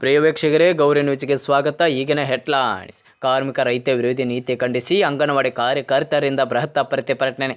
ಪ್ರಿಯ ವೀಕ್ಷಕರೇ, ಗೌರಿ ನ್ಯೂಸ್ಗೆ ಸ್ವಾಗತ. ಈಗಿನ ಹೆಡ್ಲೈನ್ಸ್. ಕಾರ್ಮಿಕ ರೈತ ವಿರೋಧಿ ನೀತಿ ಖಂಡಿಸಿ ಅಂಗನವಾಡಿ ಕಾರ್ಯಕರ್ತರಿಂದ ಬೃಹತ್ ಪ್ರತಿಭಟನೆ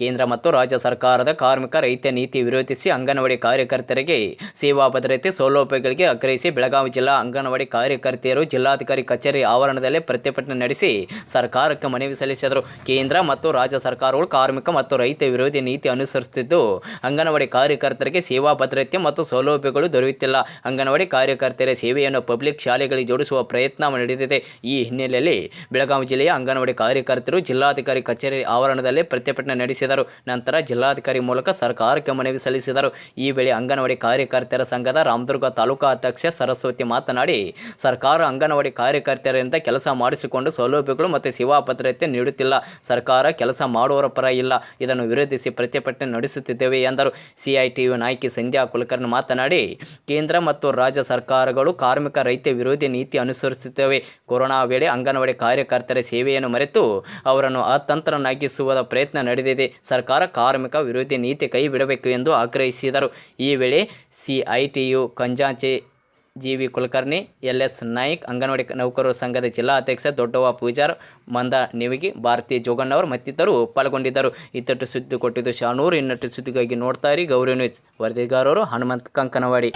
ಕೇಂದ್ರ ಮತ್ತು ರಾಜ್ಯ ಸರ್ಕಾರದ ಕಾರ್ಮಿಕ ರೈತ ನೀತಿ ವಿರೋಧಿಸಿ ಅಂಗನವಾಡಿ ಕಾರ್ಯಕರ್ತರಿಗೆ ಸೇವಾ ಭದ್ರತೆ ಸೌಲಭ್ಯಗಳಿಗೆ ಆಗ್ರಹಿಸಿ ಬೆಳಗಾವಿ ಜಿಲ್ಲಾ ಅಂಗನವಾಡಿ ಕಾರ್ಯಕರ್ತೆಯರು ಜಿಲ್ಲಾಧಿಕಾರಿ ಕಚೇರಿ ಆವರಣದಲ್ಲಿ ಪ್ರತಿಭಟನೆ ನಡೆಸಿ ಸರ್ಕಾರಕ್ಕೆ ಮನವಿ ಸಲ್ಲಿಸಿದರು. ಕೇಂದ್ರ ಮತ್ತು ರಾಜ್ಯ ಸರ್ಕಾರಗಳು ಕಾರ್ಮಿಕ ಮತ್ತು ರೈತ ವಿರೋಧಿ ನೀತಿ ಅನುಸರಿಸುತ್ತಿದ್ದು, ಅಂಗನವಾಡಿ ಕಾರ್ಯಕರ್ತರಿಗೆ ಸೇವಾ ಭದ್ರತೆ ಮತ್ತು ಸೌಲಭ್ಯಗಳು ದೊರೆಯುತ್ತಿಲ್ಲ. ಅಂಗನವಾಡಿ ಕಾರ್ಯಕರ್ತರ ಸೇವೆಯನ್ನು ಪಬ್ಲಿಕ್ ಶಾಲೆಗಳಿಗೆ ಜೋಡಿಸುವ ಪ್ರಯತ್ನ ನಡೆದಿದೆ. ಈ ಹಿನ್ನೆಲೆಯಲ್ಲಿ ಬೆಳಗಾವಿ ಜಿಲ್ಲೆಯ ಅಂಗನವಾಡಿ ಕಾರ್ಯಕರ್ತರು ಜಿಲ್ಲಾಧಿಕಾರಿ ಕಚೇರಿ ಆವರಣದಲ್ಲಿ ಪ್ರತಿಭಟನೆ ನಡೆಸಿದರು. ನಂತರ ಜಿಲ್ಲಾಧಿಕಾರಿ ಮೂಲಕ ಸರ್ಕಾರಕ್ಕೆ ಮನವಿ ಸಲ್ಲಿಸಿದರು. ಈ ವೇಳೆ ಅಂಗನವಾಡಿ ಕಾರ್ಯಕರ್ತರ ಸಂಘದ ರಾಮದುರ್ಗ ತಾಲೂಕಾ ಅಧ್ಯಕ್ಷ ಸರಸ್ವತಿ ಮಾತನಾಡಿ, ಸರ್ಕಾರ ಅಂಗನವಾಡಿ ಕಾರ್ಯಕರ್ತರಿಂದ ಕೆಲಸ ಮಾಡಿಸಿಕೊಂಡು ಸೌಲಭ್ಯಗಳು ಮತ್ತು ಸೇವಾ ಭದ್ರತೆ ನೀಡುತ್ತಿಲ್ಲ. ಸರ್ಕಾರ ಕೆಲಸ ಮಾಡುವವರ ಪರ ಇಲ್ಲ. ಇದನ್ನು ವಿರೋಧಿಸಿ ಪ್ರತಿಭಟನೆ ನಡೆಸುತ್ತಿದ್ದೇವೆ ಎಂದರು. ಸಿಐಟಿಯು ನಾಯಕಿ ಸಂಧ್ಯಾ ಕುಲಕರ್ಣಿ ಮಾತನಾಡಿ, ಕೇಂದ್ರ ಮತ್ತು ರಾಜ್ಯ ಸರ್ಕಾರಗಳು ಕಾರ್ಮಿಕ ರೈತ ವಿರೋಧಿ ನೀತಿ ಅನುಸರಿಸುತ್ತವೆ. ಕೊರೋನಾ ವೇಳೆ ಅಂಗನವಾಡಿ ಕಾರ್ಯಕರ್ತರ ಸೇವೆಯನ್ನು ಮರೆತು ಅವರನ್ನು ಅತಂತ್ರನಾಗಿಸುವ ಪ್ರಯತ್ನ ನಡೆದಿದೆ. ಸರ್ಕಾರ ಕಾರ್ಮಿಕ ವಿರೋಧಿ ನೀತಿ ಕೈ ಬಿಡಬೇಕು ಎಂದು ಆಗ್ರಹಿಸಿದರು. ಈ ವೇಳೆ CITU Kanjanche G V Kulkarni L S Naik, anganwadi ನೌಕರರ ಸಂಘದ ಜಿಲ್ಲಾ ಅಧ್ಯಕ್ಷ ದೊಡ್ಡವ್ವ ಪೂಜಾರ್, ಮಂದ ನಿವಿಗಿ ಭಾರತಿ ಜೋಗಣ್ಣವರು ಮತ್ತಿತರರು ಪಾಲ್ಗೊಂಡಿದ್ದರು. ಇತ್ತಟ್ಟು ಸುದ್ದಿ ಕೊಟ್ಟಿದ್ದು ಶಾನೂರು ಇನ್ನಟ್ಟು ಸುದ್ದಿಗಾಗಿ ನೋಡ್ತಾ ಇರಿ ಗೌರಿ ನ್ಯೂಸ್. ವರದಿಗಾರರು ಹನುಮಂತ್ ಕಂಕನವಾಡಿ.